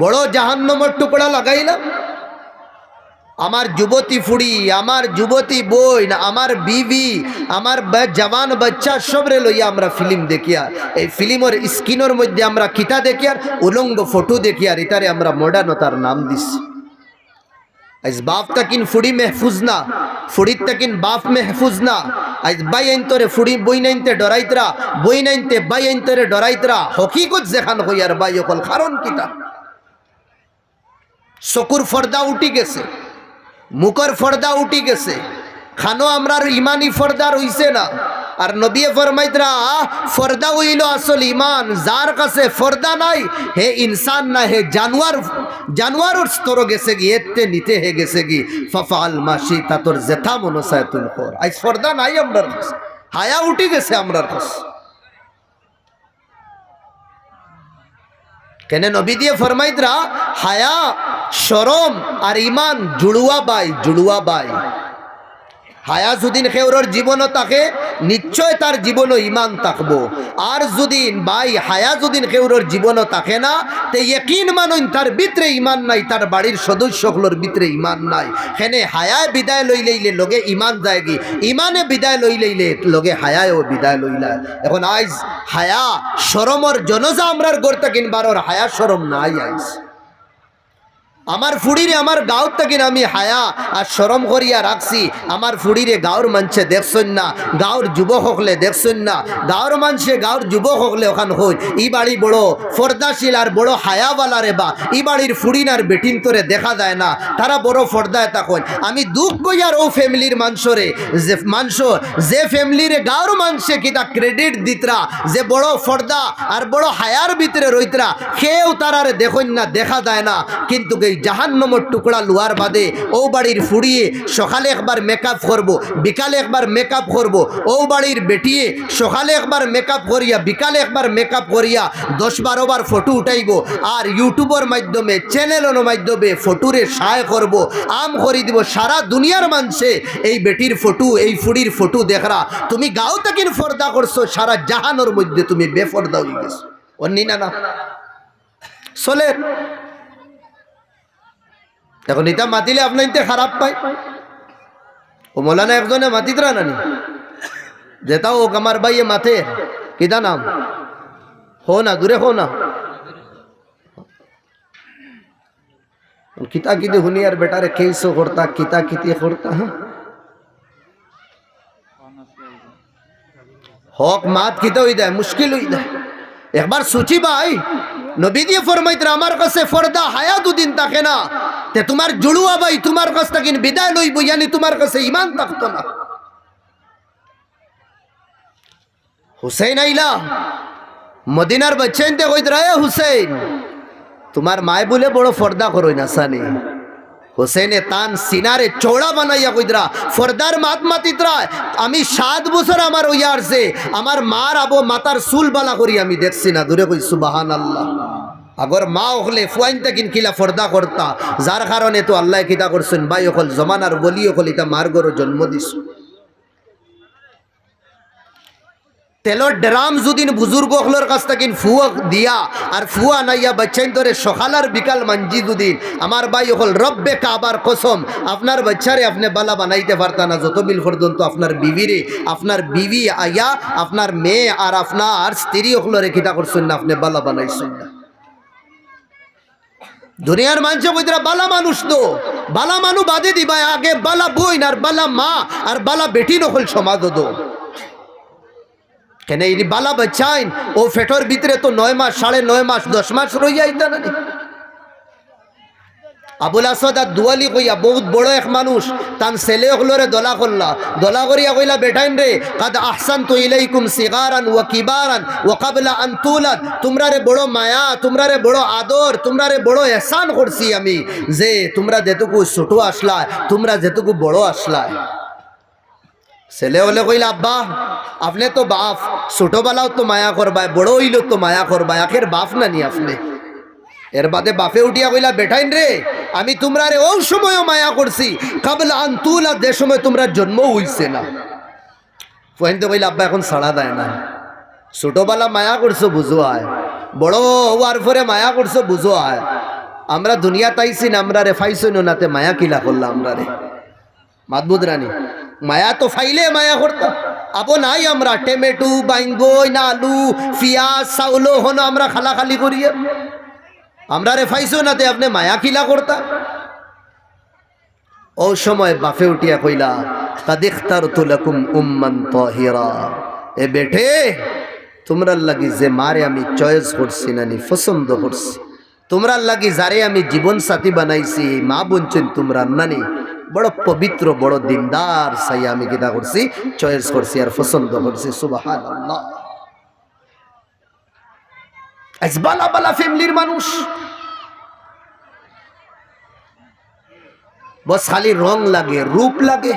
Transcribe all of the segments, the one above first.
বড় জাহান্নমর টুকরা লাগাইলাম। আমার যুবতী ফুড়ি, আমার যুবতী বই আমার বিবি, আমার জওয়ান বাচ্চা সবরে লইয়া আমরা ফিল্ম দেখি আর এই ফিল্মের স্ক্রিনের মধ্যে আমরা কিতা দেখি আর উলঙ্গ ফটো দেখি আর ইতারে আমরা মডার্নতার নাম দিছি। আজ বাপ তাকিন ফুড়ি মেহফুজ না, ফুড়ির তাকিন বাপ মেহফুজ না। আজ বাই আইনতরে ফুড়ি, বই নাইনতে ডরাইতরা, বই নাইনতে বাই আইনতরে ডরাইতরা, হকিকত যেখান হইয়ার বাই অকল কারণ কিতা? চকুর ফর্দা উঠি গেছে মুখর ফর্দা উঠি গেছে। খানো আমরার ইমানি ফর্দা রইছে না। আর নবিয়ে ফরমাইতরা ফর্দা হইল আসল ইমান যার কাছে ফর্দা নাই, হে ইনসান না হে জানোয়ার জানোয়ারের স্তর গেছে গি এতে নিতে হে গেছে গি ফফাল মাসি তা তোর জেথা মনসায় তুল কর আজ ফর্দা নাই আমরার কাছে, হায়া উঠি গেছে আমরার কাছে। কেন নবী দিয়ে ফরমাইতরা হায়া শরম আর ইমান জুড়ুয়া বাই জুড়ুয়া বাই। হায়া যদিন খেউরর জীবনও তাকে, নিশ্চয় তার জীবনও ইমান থাকব আর যদিন বাই হায়া যদিন খেউরর জীবনও থাকে না, তে ইয়কিন মানুন তার ভিতরে ইমান নাই, তার বাড়ির সদস্যগুলোর ভিতরে ইমান নাই। হেনে হায়ায় বিদায় লই লইলে লগে ইমান যায়গি, ইমানে বিদায় লই লইলে লগে হায়ায়ও বিদায় লইলা এখন আইজ হায়া সরমর জনজা আমরার গড়তে কিনবারর হায়া সরম নাই আইজ। আমার ফুড়িরে আমার গাঁও থেকে আমি হায়া আর সরম করিয়া রাখছি। আমার ফুড়িরে গাঁর মানছে দেখছেন না গাঁর যুবক হকলে দেখছেন না। গাঁর মানছে গাঁর যুবক হকলে ওখান হই। ই বাড়ি বড় ফর্দাশীল আর বড় হায়াওয়ালা রে বা। ই বাড়ির ফুড়িন আর বেটিন তোরে দেখা যায় না। তারা বড় ফর্দায় তখন আমি দুঃখ কইয়ার ও ফ্যামিলির মানসরে যে মানস যে ফ্যামিলিরে গাঁর মানছে কিতা ক্রেডিট দিতরা, যে বড় ফর্দা আর বড় হায়ার ভিতরে রইতরা, কেউ তারারে দেখুন না, দেখা যায় না। কিন্তু এই জাহান্নমর টুকরা লুয়ার বাদে ও বাড়ির ফুড়িয়ে সকালে একবার মেকআপ করব, বিকালে একবার মেকআপ করব, ও বাড়ির বেটিয়ে সকালে একবার মেকআপ করিয়া, বিকালে একবার মেকআপ করিয়া দশ বারো বার ফটো উঠাইব আর ইউটিউবের মাধ্যমে, চ্যানেলের মাধ্যমে ফটোরে সায় করব, আম করি দিব সারা দুনিয়ার মানছে এই বেটির ফটো, এই ফুড়ির ফটো দেখরা। তুমি গাও তাকিন ফর্দা করছ, সারা জাহানোর মধ্যে তুমি বেফর্দা হয়ে গেছো। অন্যি না না। চলে। এখন এটা মাতিলে আপনার ইনতে খারাপ পাই ও মৌলানা একজনে মাতিতরা নানি। যেটা ও আমার ভাইয়ে মাথে কিতা নাম? হো না, দূরে হো না। কিতা কিতি শুনি আর বেটারে কেইসো করতা কিতা কিতি করতা হ্যাঁ হক, মাত কিতা হই দেয় মুশকিল হই দেয় একবার সুচি ভাই নবী দিয়ে ফরমাইতে আমার কাছে ফর্দা হায়া দুদিন থাকে না। তে তোমার জুড়ুয়া ভাই তোমার কাছ থেকে বিদায় লইব, ইয়ানি তোমার কাছে ইমান থাকতো না। হুসেন আইলা, মদিনার বাচ্চাইন তে কইত রায় হুসেন তোমার মায় বলে বড় ফর্দা করই না সানি। হোসেনে তান সিনারে চৌড়া বানাইয়া কইদরা ফর্দার মাত মাতিতরা আমি সাত বছর আমার ওই আসছে আমার মার আবো মাতার চুল বালা করি আমি দেখছি না, দূরে কই সুবাহান আল্লাহ আগর মা হলে ফুয়াইন তাকিন কিলা ফর্দা করতা। যার কারণে তো আল্লাহ কিতা করছেন বাই অকল জমানার বলি অকল ইতা মার গরো জন্ম দিছ তেলর ড্রাম যদিন বুজুর্গ হলোর কাছ থেকে ফুয়া দিয়া আর ফুয়া নাইয়া বাচ্চাইন ধরে সকাল আর বিকাল মানজি দুদিন আমার ভাই হল রব্বে কাবার কসম আপনার বাচ্চারে আপনি বালা বানাইতে পারতা না, যত বিল পর্যন্ত আপনার বিবিরে আপনার বিবি আইয়া আপনার মেয়ে আর আপনার স্ত্রী হলরে খিতা করছেন না, আপনি বালা বানাইছেন না। দুনিয়ার মানুষ বুঝরা বালা মানুষ তো বালা মানু বাদে দিবা, আগে বালা বইন আর বালা মা, আর বালা বেটি নকল সমাজ দো কেন এই বালা বাচ্চাইন ও ফেটোর ভিতরে তো নয় মাস, সাড়ে নয় মাস, দশ মাস রইয়া যাইতা নি? আবুল আসাদ আর দুয়ালি কইয়া বহুত বড় এক মানুষ, তান ছেলে হলরে দলা করলা। দলা করিয়া কইলা, বেটাইন রে, কাদ আহসান তো ইলাইকুম সিগারান ওয়া কিবারান ওয়া কাবলা আন তুলাদ তোমরা রে বড় মায়া, তোমরা রে বড় আদর, তোমরা রে বড় এহসান করছি আমি যে তোমরা যেটুকু ছোট আসলা, তোমরা যেটুকু বড় আসলা। ছেলে হলে কইলা, আব্বা, আপনি তো বাপ, ছোটবেলাও তো মায়া করবায়, বড় হইল তো মায়া করবায় আখের বাপ না নি আপনি। এর বাদে বাপে উঠিয়া কইলা, বেটাইন রে আমি তোমরা রে ওই সময়ও মায়া করছি। কাবলা আন্তুল যে সময় তোমরা জন্ম হইছে না। ফহিনতে কইলা আব্বা, এখন সাড়া দেয় না। ছোটবেলা মায়া করছ বুঝো আয়। বড় হওয়ার পরে মায়া করছ বুঝো আয়। আমরা দুনিয়া তাইছি না, আমরা রে ফাইছো নাতে মায়া কিলা করলাম আমরা রে? মাদবুদ রানী, মায়া তো ফাইলে মায়া করতাম আবো নাই আমরা, টেমেটু বাইঙ্গই না আলু পিঁয়াজ চাউলো, হন আমরা খালা খালি করিয়ে। আমরা রে ফাইছো নাতে আপনি মায়া কিলা করতা? ও সময় বাফে উঠিয়া কইলা কাদিখতার তুলাকুম উম্মান তাহিরা। এ বেঠে তোমরা লাগি যে মারে আমি চয়েস করছি নানি পছন্দ করছি। তোমরা লাগি যারে আমি জীবন সাথী বানাইছি, মা বলছেন তোমরা নানি বড় পবিত্র, বড় দিনদার সাই আমি কিতা করছি, চয়েস করছি আর পছন্দ করছি সুবাহান আজ বালা বালা ফ্যামিলির মানুষ। বস খালি রং লাগে, রূপ লাগে।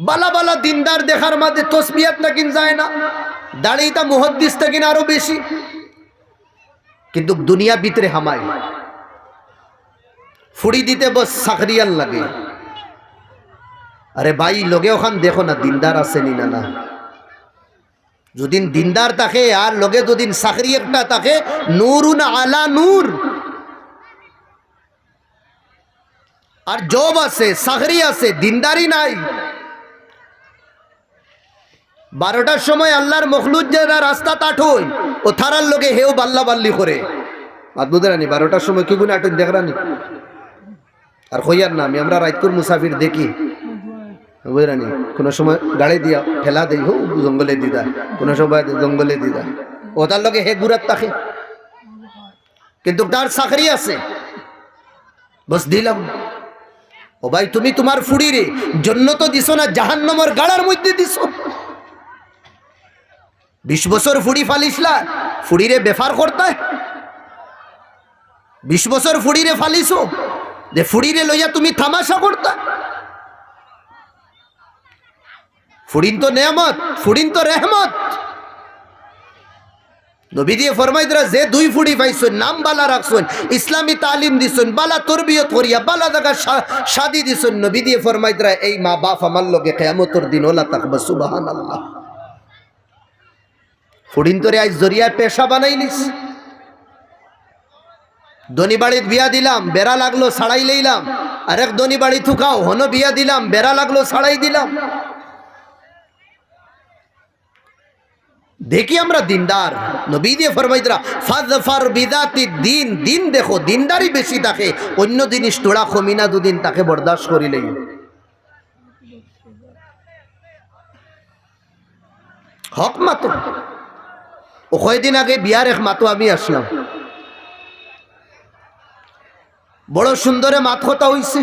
বালা বালা দিনদার দেখার মাঝে তসবিয়াত নাকিন যায় না, দাড়িটা মুহদ্দিস থাকিন আরও বেশি। কিন্তু দুনিয়া ভিতরে হামায়। ফুড়ি দিতে বস সাকরিয়াল লাগে। আরে ভাই, লগে ওখান দেখো না, দিনদার আছে নি না না। যদিন দিনদার থাকে, আর লগে যদিন সাকরি একটা থাকে, নূরুন আলা নূর। আর জব আছে সাকরি আছে দিনদারি নাই। বারোটার সময় আল্লাহর মখলুদ যারা রাস্তা তাঠই ও থারার লোকে হেও বাল্লা বাল্লি করে মাতবুদ রানি, বারোটার সময় কি গুণে আটন দেখ রানি? আর হইয়ার না, আমি আমরা রাইতকুর মুসাফির দেখি। বুঝরানি কোনো সময় গাড়ি দিয়া ঠেলা দেই, হো, জঙ্গলে দিদা কোনো সময় জঙ্গলে দিদা ও তার লগে হে গুরাত তাকে। কিন্তু তার চাকরি আছে। বস দিলাম। ও ভাই, তুমি তোমার ফুড়িরে জন্য তো দিছো না, জাহান্নমর গাড়ার মধ্যে দিছো। বিশ বছর ফুড়ি ফালিসলা ফুড়িরে বেফার করতে। বিশ বছর ফুড়িরে ফালিছো, যে ফুড়িরে লইয়া তুমি থামাশা করতা। ফুড়িন তো নেয়ামত ফুড়িন তো রেহমত। নবী দিয়ে ফরমাইদরা যে দুই ফুড়ি পাইছেন, নাম বালা রাখছেন, ইসলামী তালিম দিছেন, বালা তরবিয়ত করিয়া, বালা জায়গা শাদি দিছেন। নবী দিয়ে ফরমাইদরা এই মা বাপ আমার লগে কেয়ামতর দিন ওলা তাকবা সুবাহান আল্লাহ ফুড়িন তোরে আজ জরিয়ায় পেশা বানাইলিস। দনি বাড়ির বিয়া দিলাম, বেড়া লাগল ছাড়াই লইলাম। আরেক দনি বাড়ি থুকাও হন বিয়া দিলাম, বেড়া লাগল ছাড়াই দিলাম। দেখি আমরা দিনদার। নবী দিয়ে ফরমাইদরা ফাজফার বিদাতি দিন দিন দেখো দিনদারি বেশি থাকে অন্য জিনিস টোড়া কমিনা দুদিন তাকে বরদাস্ত করিলেই হক মাতো। ও কয়দিন আগে বিয়ার এক মাতো আমি আসলাম। বড় সুন্দরে মাত কথা হইছে।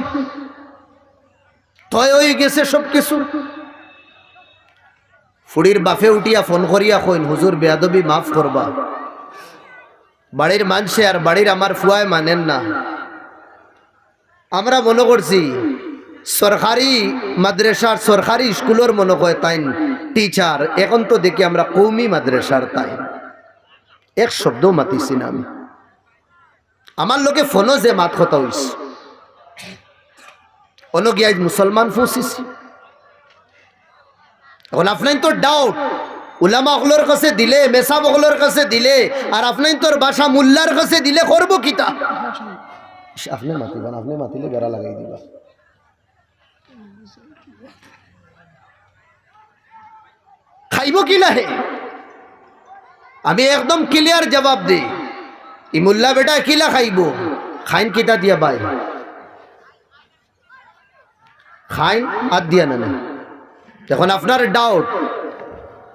তয় হয়ে গেছে সব কিছু ফুড়ির বাফে উঠিয়া ফোন করিয়া কইন, হুজুর, বেয়াদবি মাফ করবা। বাড়ির মানসে আর বাড়ির আমার ফুয়ায় মানেন না। আমরা মনে করছি, সরকারি মাদ্রাসার সরকারি স্কুলের মনে হয় তাই টিচার, এখন তো দেখি আমরা কৌমি মাদ্রাসার তাই। এক শব্দ মাতিছি না আমি। আমার লোকে ফোনও যে মাত কথা হইস অন্য গিয়া মুসলমান ফুসিছি। এখন আপনার তো ডাউট উলামা অকলোর কাছে দিলে, মেসাব অকলোর কাছে দিলে, আর আপনার তোর বাসা মুল্লার কাছে দিলে করব কিতা আপনি মাতিবেন, আপনি মাতিলে বেড়া লাগাই দিবা। খাইব কি লাহে আমি একদম ক্লিয়ার জবাব দিই। ই মুল্লা বেটা কিলা খাইব? খাইন কিতা দিয়া বাই খাইন আর দিয়া না না। এখন আপনার ডাউট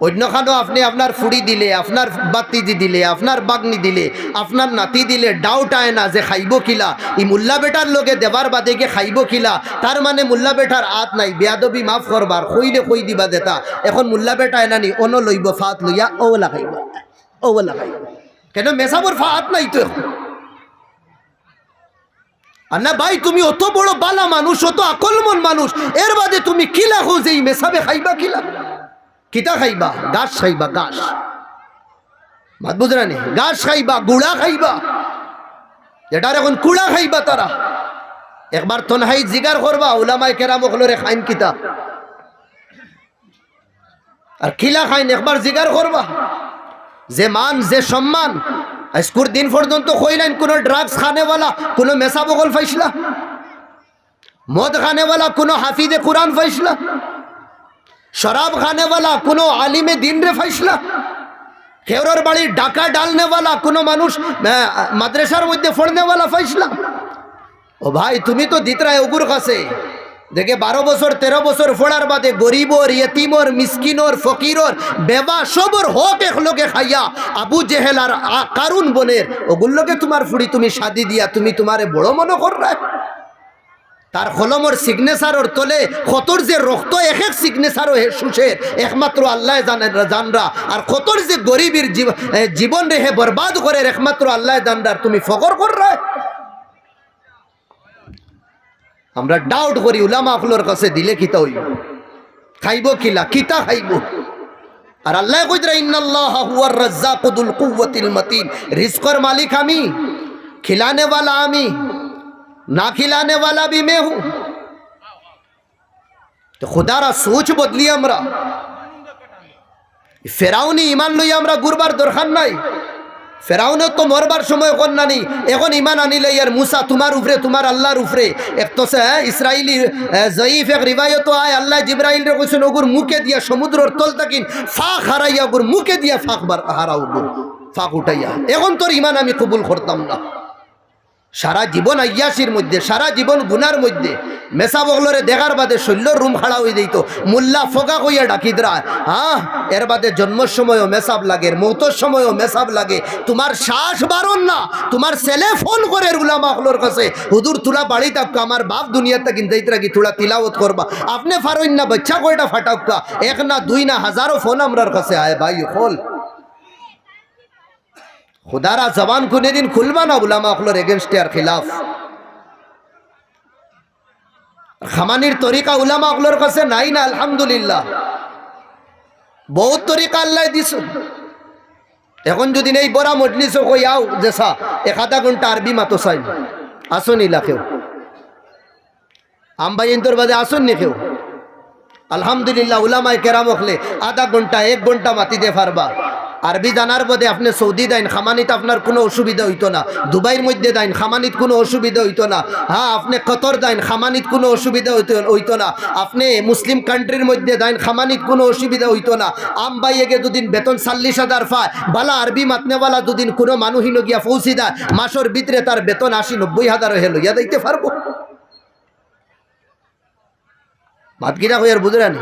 অন্যখানো আপনি আপনার ফুড়ি দিলে, আপনার বাতিজি দিলে, আপনার বাগনি দিলে, আপনার নাতি দিলে ডাউট আয় না যে খাইব কিলা। ই মুল্লা বেটার লোকে দেবার বাদে গিয়ে খাইব কিলা, তার মানে মুল্লা বেটার আত নাই, বেয়াদবি মাফ করবার কইলে কই দিবা দেতা। এখন মুল্লা বেটা এনানি অন লইব, ফাত লইয়া, ও লাগাইব ও লাগাইব। কেন মেসাবর ফাত নাই তো এখন? আর না, ভাই, তুমি অত বড় বালা মানুষ, অত আকলমন মানুষ। এর বাদে তুমি কিলা হো যে মেসাবে খাইবা কিলা কিতা খাইবা? গাছ খাইবা, গাছ। মাত বুঝরানি গাছ খাইবা, গুড়া খাইবা। এটার এখন কুড়া খাইবা তারা। একবার তনহাই জিগার করবা উলামাই কেরাম ওগুলোরে খাইন কিতা। আর কিলা খাইন, একবার জিগার করবা। যে মান, যে সম্মান আজকুর দিন পর্যন্ত কইলেন কোনো ড্রাগস খানেওয়ালা, কোনো মেসা বগল ফাইসলা। মদ খানেওয়ালা, কোনো হাফিজে কোরআন ফাইসলা। শরাব খানেওয়ালা, কোনো আলিমে দিন রে ফাইসলা। কেউরর বাড়ির ডাকা ডালনেওয়ালা কোনো মানুষ মাদ্রাসার মধ্যে ফড়নেওয়ালা ফাইসলা। ও ভাই, তুমি তো দিতরায় ওগুর কাছে। দেখে বারো বছর, তেরো বছর ফোড়ার বাদে গরিবর, ইয়তিমর, মিসকিনর, ফকিরর বেবা সবর হক এক লোকে খাইয়া আবু জেহেল আর কারুন বনের, ওগুলোকে তোমার ফুড়ি তুমি শাদি দিয়া, তুমি তোমারে বড় মনে কর তার কলমর সিগনেচারর তলে কতর যে রক্ত এক এক হে সুশের একমাত্র আল্লাহ জানরা। আর কতর যে গরিবের জীবন রেহে বরবাদ করে, একমাত্র আল্লাহ জানরার, তুমি ফকর কর রায় আমরা ডাউট করি উলামা আখলোর কাছে দিলে কিতা হইব খাইব কিলা কিতা খাইব আর আল্লাহ কইতরা ইন্নাল্লাহ হুয়ার রাজ্জাকুদুল কুওয়াতিল মতিন রিজকের মালিক আমি খিলানে वाला আমি না খিলানে वाला भी मैं हूं তো খুদারা সোচ বদলি আমরা ফেরাউনি ইমান লই আমরা গুরবার দরকার নাই ফেরাউনের তো মরবার সময় কন্যানি এখন ইমান আনিলে ইয়ার মুসা তোমার উপরে, তোমার আল্লাহর উপরে। এক তো সে ইসরায়েলি জয়ীফ, এক রিবায়ত আয়। আল্লাহ জিব্রাইল রে কইছেন, ওগুর মুখে দিয়া সমুদ্রর তল তাকিন ফাঁক হারাইয়া ওগুর মুখে দিয়া ফাঁক বার হারা ওগুর, ফাঁক উঠাইয়া। এখন তোর ইমান আমি কবুল করতাম না। সারা জীবন আয়াসির মধ্যে, সারা জীবন গুনার মধ্যে। মেসা বগলরে দেখার বাদে শৈল্যর রুম খাড়া হয়ে দিত মুল্লা ফোকা কইয়া ডাকিদরা হ্যাঁ এর বাদে জন্মর সময়ও মেসাব লাগে মৌতর সময়ও মেসাব লাগে। তোমার শ্বাস বারণ না, তোমার ছেলে ফোন করে উলামা হলোর কাছে। হুদুর, তুলা বাড়ি তাপকা আমার বাপ দুনিয়াতে কিন্তু যাইতরা কি তুলা তিলাওত করবা। আপনি ফারইন না, বাচ্চা কয়টা ফাটাক্কা এক না দুই না হাজারো ফোন আমরার কাছে আয় ভাই, খোল। খুদারা জবান কোনে দিন খুলবা না উলামা আখলোর এগেনস্টে আর খিলাফ। খামানির তরিকা উলামা কাছে নাই না, আলহামদুলিল্লাহ। বহুত তরিকা আল্লাহ দিস এখন যদি নেই বড়া মজলিস কই আও জেসা এক আধা ঘণ্টা আরবি মাতো চাই। আসুন ইলা কেউ। আম্বাইন্তর বাদে আসুন নি কেউ। আলহামদুলিল্লাহ, উলামায় কেরাম আধা ঘণ্টা, এক ঘণ্টা মাতিতে পারবা আরবি জানার বদে আপনি সৌদি দেন, খামানিত আপনার কোনো অসুবিধা হইতো না। দুবাইয়ের মধ্যে দেন, খামানিত কোনো অসুবিধা হইতো না। হ্যাঁ আপনি কতর দেন, খামানিত কোনো অসুবিধা হইতো হইতো না। আপনি মুসলিম কান্ট্রির মধ্যে দেন, খামানিত কোনো অসুবিধা হইতো না। আম বাইয়েগে দুদিন বেতন চাল্লিশ হাজার পায় বালা আরবি মাতনেওয়ালা দুদিন কোনো মানুষই গিয়া পৌঁছি দেয়। মাসের ভিতরে তার বেতন আশি নব্বই হাজার হয়ে লইয়া দিতে পারব। মাতকিরা কই আর বুঝলেন?